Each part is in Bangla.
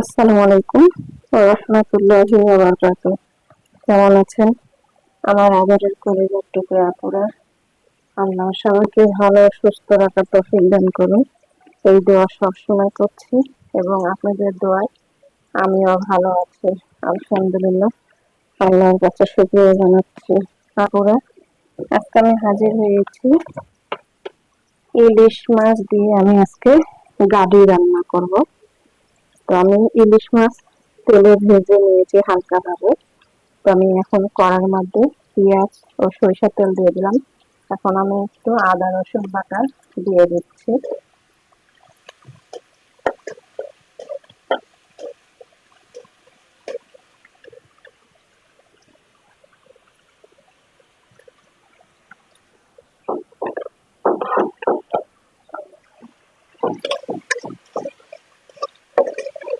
আসসালামু আলাইকুম রহমতুল্লাহি বারাকাতু কেমন আছেন? আমার আদরের কলেজের টুকরা আপুরা, আল্লাহ সবাইকে ভালো সুস্থ রাখার তৌফিক দান করুন। এই দোয়া সবসময় করছি এবং আপনাদের দোয়ায় আমিও ভালো আছি, আলহামদুলিল্লাহ। আল্লাহর কাছে শুক্রিয়া জানাচ্ছি আপুরা। আজকে আমি হাজির হয়েছি ইলিশ মাছ দিয়ে আমি আজকে গাড়ি রান্না করব। তো আমি ইলিশ মাছ তেলে ভেজে নিয়েছি হালকাভাবে তো আমি এখন কড়ার মধ্যে পেঁয়াজ ও সরিষার তেল দিয়ে দিলাম। এখন আমি একটু আদা রসুন বাটা দিয়ে দিচ্ছি।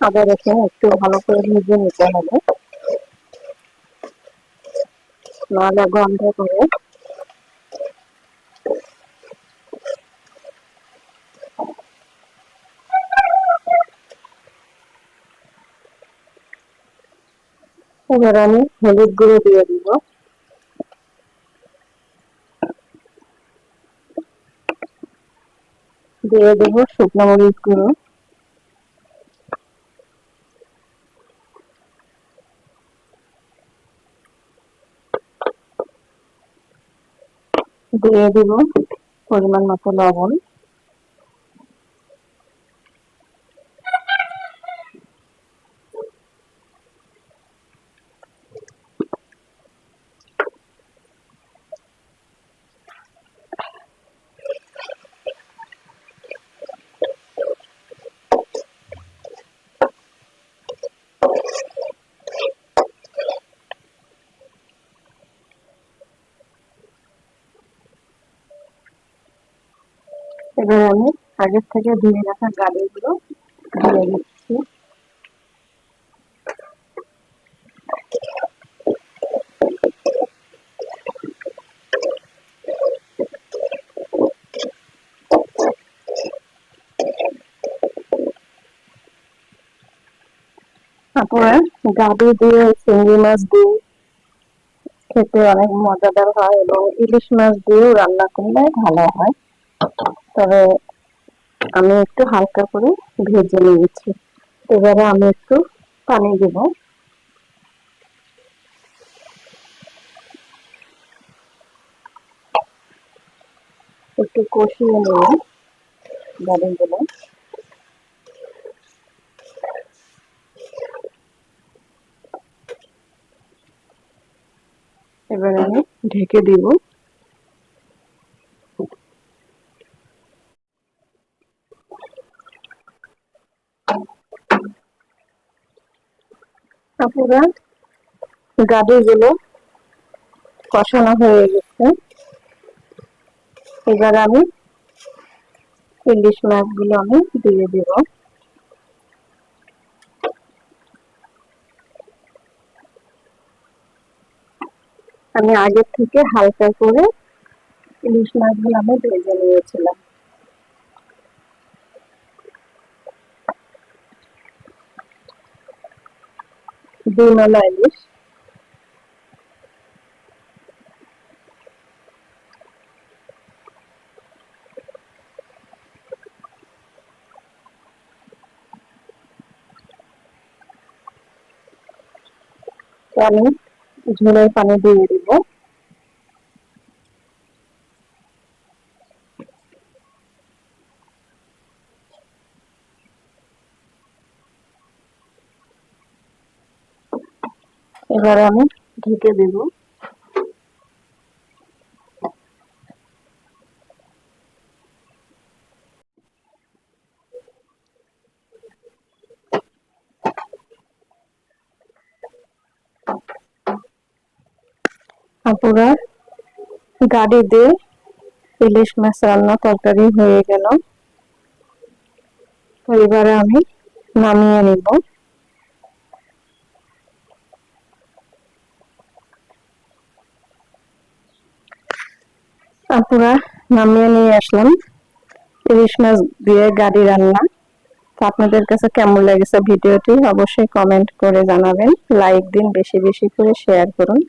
আদা রসুন একটু ভালো করে ভেজে নিতে হবে। নাহলে গন্ধ করে। এবার আমি হলুদ গুঁড়ো দিয়ে দিব। দিয়ে দেবো শুকনো মরিচ গুঁড়ো। দিয়ে দিব পরিমাণ মতো লবণ এবার আমি আগের থেকে ধুয়ে রাখা গাড়িগুলো দিয়ে দিচ্ছি তারপরে গাড়ি দিয়ে চিংড়ি মাছ দিয়ে খেতে অনেক মজাদার হয় এবং ইলিশ মাছ দিয়েও রান্না করলে ভালো হয়। তবে আমি একটু হালকা করে ভেজে নিয়েছি। এবারে আমি একটু পানি দেব। একটু কষিয়ে নেব গাড়িগুলো এবার আমি ঢেকে দিব। আপুরা গাড়িগুলো কষানো হয়ে গেছে। এবার আমি ইলিশ মাছগুলো আমি দিয়ে দেব। আমি আগের থেকে হালকা করে ইলিশ মাছগুলো আমি ভেজে নিয়েছিলাম। ডিমালা ইলিশ আমি ঝোলের পানি দিয়ে দিব এবার আমি ঢেকে দেব। আপুরা গাড়ি দিয়ে ইলিশ মাছ রান্না তরকারি হয়ে গেল। এবারে আমি নামিয়ে নিব। আপুরা নামিয়ে নিয়ে আসলাম। ইলিশ মাছ দিয়ে গাড়ি রান্না। তো আপনাদের কাছে কেমন লেগেছে ভিডিওটি অবশ্যই কমেন্ট করে জানাবেন। লাইক দিন বেশি বেশি করে শেয়ার করুন।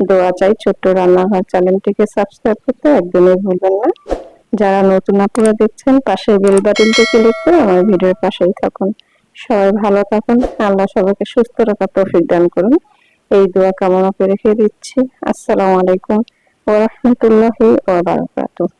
দোয়া চাই ছোট্ট রান্নাঘর চ্যানেলটিকে সাবস্ক্রাইব করতে একদমই ভুলবেন না। যারা নতুন আপুরা দেখছেন পাশে বেল বাটনটি ক্লিক করে আমার ভিডিওর পাশেই থাকুন। সবাই ভালো থাকুন। আল্লাহ সবাইকে সুস্থ রাখার তৌফিক দান করুন। এই দোয়া কামনা করে রেখে দিচ্ছি। আসসালামু আলাইকুম। ওয়া রাহমাতুল্লাহি ওয়া বারাকাতুহু